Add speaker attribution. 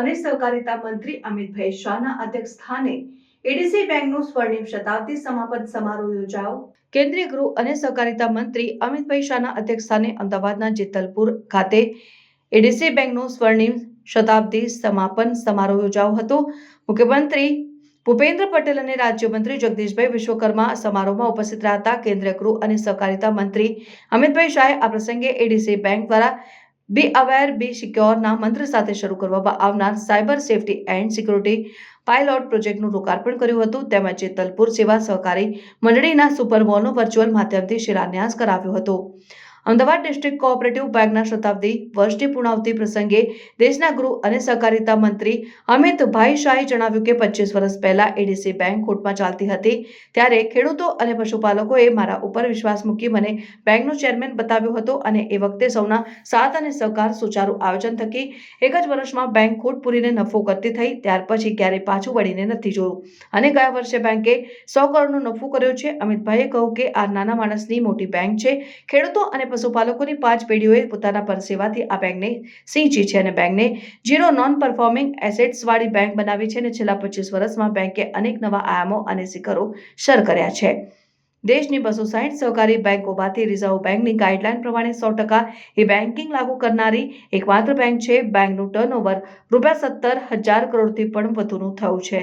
Speaker 1: અને સહકારિતા મંત્રી અમિતભાઈ શાહના અધ્યક્ષ સ્થાને એડીસી બેંકનું સ્વર્ણિમ શતાબ્દી સમાપન સમારોહ યોજાયો. કેન્દ્રીય ગૃહ અને સહકારિતા મંત્રી અમિતભાઈ શાહના અધ્યક્ષ સ્થાને અમદાવાદના જેતલપુર ખાતે એડીસી બેંકનું સ્વર્ણિમ શતાબ્દી સમાપન સમારોહ યોજાયો હતો. મુખ્યમંત્રી ભૂપેન્દ્ર પટેલ અને રાજ્યમંત્રી જગદીશભાઈ વિશ્વકર્મા સમારોહમાં ઉપસ્થિત રહ્યા હતા. કેન્દ્રીય ગૃહ અને સહકારિતા મંત્રી અમિતભાઈ શાહે આ પ્રસંગે એડીસી બેંક દ્વારા બી અવેર બી સિક્યોરના મંત્ર સાથે શરૂ કરવામાં આવનાર cyber safety and security pilot પ્રોજેક્ટનું લોકાર્પણ કર્યું હતું. તેમજ જેતલપુર સેવા સહકારી મંડળીના સુપર મોલનો વર્ચ્યુઅલ માધ્યમથી શિલાન્યાસ કરાવ્યો હતો. અમદાવાદ ડિસ્ટ્રિક્ટ કોઓપરેટિવ બેંકના શતાબ્દી વર્ષની પૂર્ણાવતિ પ્રસંગે દેશના ગૃહ અને સહકારિતા મંત્રી અમિતભાઈ શાહે જણાવ્યું કે પચીસ વર્ષ પહેલા એડીસી બેંક ખોટમાં ચાલતી હતી. ત્યારે ખેડૂતો અને પશુપાલકોએ મારા ઉપર વિશ્વાસ મૂકી મને બેંકનો ચેરમેન બતાવ્યો હતો અને એ વખતે સૌના સાથ અને સહકાર સુચારુ આયોજન થકી એક જ વર્ષમાં બેંક ખોટ પૂરીને નફો કરતી થઈ. ત્યાર પછી ક્યારેય પાછું વળીને નથી જોયું. અને ગયા વર્ષે બેંકે સો કરોડનો નફો કર્યો છે. અમિતભાઈએ કહ્યું કે આ નાના માણસની મોટી બેંક છે. ખેડૂતો અને પશુપાલકોની પાંચ પેઢીઓએ પોતાના પરસેવાથી આ બેંકને સિંચી છે અને બેંકને ઝીરો નોન પરફોર્મિંગ એસેટ્સવાળી બેંક બનાવી છે અને છેલ્લા પચીસ વર્ષમાં બેંકે અનેક નવા આયામો અને શિખરો સર કર્યા છે. દેશની બસો સાહીઠ સહકારી બેંકોમાંથી રિઝર્વ બેંકની ગાઈડલાઈન પ્રમાણે સો ટકા એ બેન્કિંગ લાગુ કરનારી એકમાત્ર બેંક છે. બેંકનું ટર્નઓવર રૂપિયા સત્તર હજાર કરોડથી પણ વધુનું થયું છે.